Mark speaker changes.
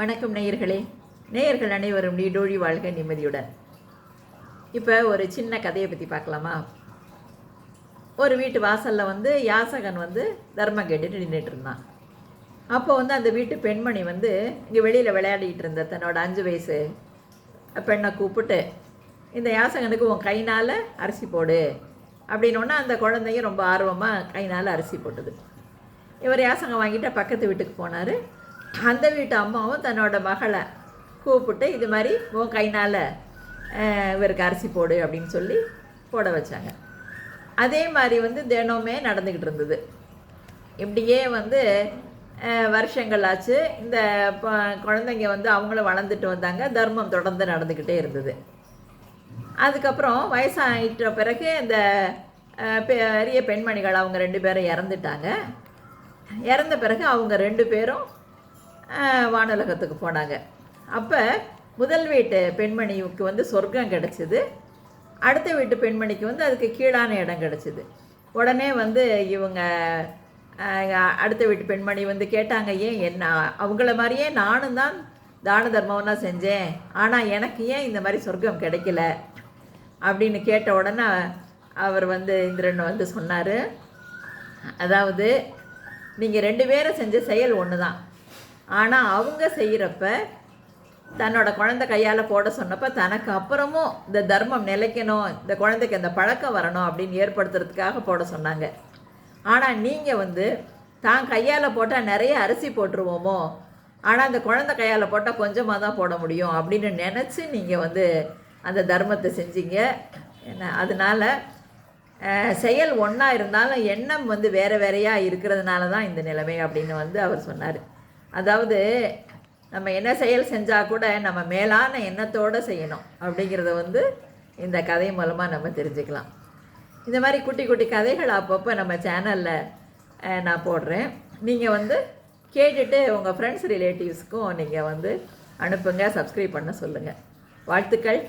Speaker 1: வணக்கம் நேயர்களே. நேயர்கள் அனைவரும் நீடோழி வாழ்க நிம்மதியுடன். இப்போ ஒரு சின்ன கதையை பற்றி பார்க்கலாமா? ஒரு வீட்டு வாசலில் வந்து யாசகன் வந்து தர்மம் கேட்டுட்டு நின்றுட்டு இருந்தான் அப்போ வந்து அந்த வீட்டு பெண்மணி வந்து இங்கே வெளியில் விளையாடிட்டு இருந்த தன்னோட அஞ்சு வயசு பெண்ணை கூப்பிட்டு இந்த யாசகனுக்கு உன் கைனால் அரிசி போடு. அப்படின்னோன்னா அந்த குழந்தையும் ரொம்ப ஆர்வமாக கைனால் அரிசி போட்டுது. இவர் யாசகம் வாங்கிட்டு பக்கத்து வீட்டுக்கு போனார். அந்த வீட்டு அம்மாவும் தன்னோட மகளை கூப்பிட்டு இது மாதிரி உன் கைனால் இவருக்கு அரிசி போடு அப்படின்னு சொல்லி போட வச்சாங்க. அதே மாதிரி வந்து தினமே நடந்துக்கிட்டு இருந்தது. இப்படியே வந்து வருஷங்கள் ஆச்சு. இந்த ப- குழந்தைங்க வந்து அவங்களும் வளர்ந்துட்டு வந்தாங்க. தர்மம் தொடர்ந்து நடந்துக்கிட்டே இருந்தது. அதுக்கப்புறம் வயசாயிட்ட பிறகு இந்த பெரிய பெண்மணிகள் அவங்க ரெண்டு பேரும் இறந்துட்டாங்க. இறந்த பிறகு அவங்க ரெண்டு பேரும் வானலகத்துக்கு போனாங்க. அப்போ முதல் வீட்டு பெண்மணிக்கு வந்து சொர்க்கம் கிடச்சிது. அடுத்த வீட்டு பெண்மணிக்கு வந்து அதுக்கு கீழான இடம் கிடச்சிது. உடனே வந்து இவங்க அடுத்த வீட்டு பெண்மணி வந்து கேட்டாங்க ஏன் என்ன அவங்கள மாதிரியே நானும் தான் தான தர்மம்லாம் செஞ்சேன். ஆனால் எனக்கு ஏன் இந்த மாதிரி சொர்க்கம் கிடைக்கல? அப்படின்னு கேட்ட உடனே அவர் வந்து இந்திரன் வந்து சொன்னார் அதாவது நீங்கள் ரெண்டு பேரும் செஞ்ச செயல் ஒன்று தான் ஆனால் அவங்க செய்கிறப்ப தன்னோட குழந்தை கையால் போட சொன்னப்போ தனக்கு அப்புறமும் இந்த தர்மம் நிலைக்கணும் இந்த குழந்தைக்கு அந்த பழக்கம் வரணும் அப்படின்னு ஏற்படுத்துறதுக்காக போட சொன்னாங்க. ஆனால் நீங்கள் வந்து தான் கையால் போட்டால் நிறைய அரிசி போட்டுருவோமோ ஆனால் அந்த குழந்தை கையால் போட்டால் கொஞ்சமாக தான் போட முடியும் அப்படின்னு நினச்சி நீங்கள் வந்து அந்த தர்மத்தை செஞ்சீங்க. என்ன அதனால் செயல் ஒன்றா இருந்தாலும் எண்ணம் வந்து வேறு வேறையாக இருக்கிறதுனால தான் இந்த நிலைமை அப்படின்னு வந்து அவர் சொன்னார். அதாவது நம்ம என்ன செயல் செஞ்சால் கூட நம்ம மேலான எண்ணத்தோடு செய்யணும் அப்படிங்கிறத வந்து இந்த கதை மூலமாக நம்ம தெரிஞ்சுக்கலாம். இந்த மாதிரி குட்டி குட்டி கதைகள் அப்பப்போ நம்ம சேனலில் நான் போடுறேன். நீங்கள் வந்து கேட்டுட்டு உங்கள் ஃப்ரெண்ட்ஸ் ரிலேட்டிவ்ஸ்க்கும் நீங்கள் வந்து அனுப்புங்க சப்ஸ்கிரைப் பண்ண சொல்லுங்கள் வாழ்த்துக்கள்.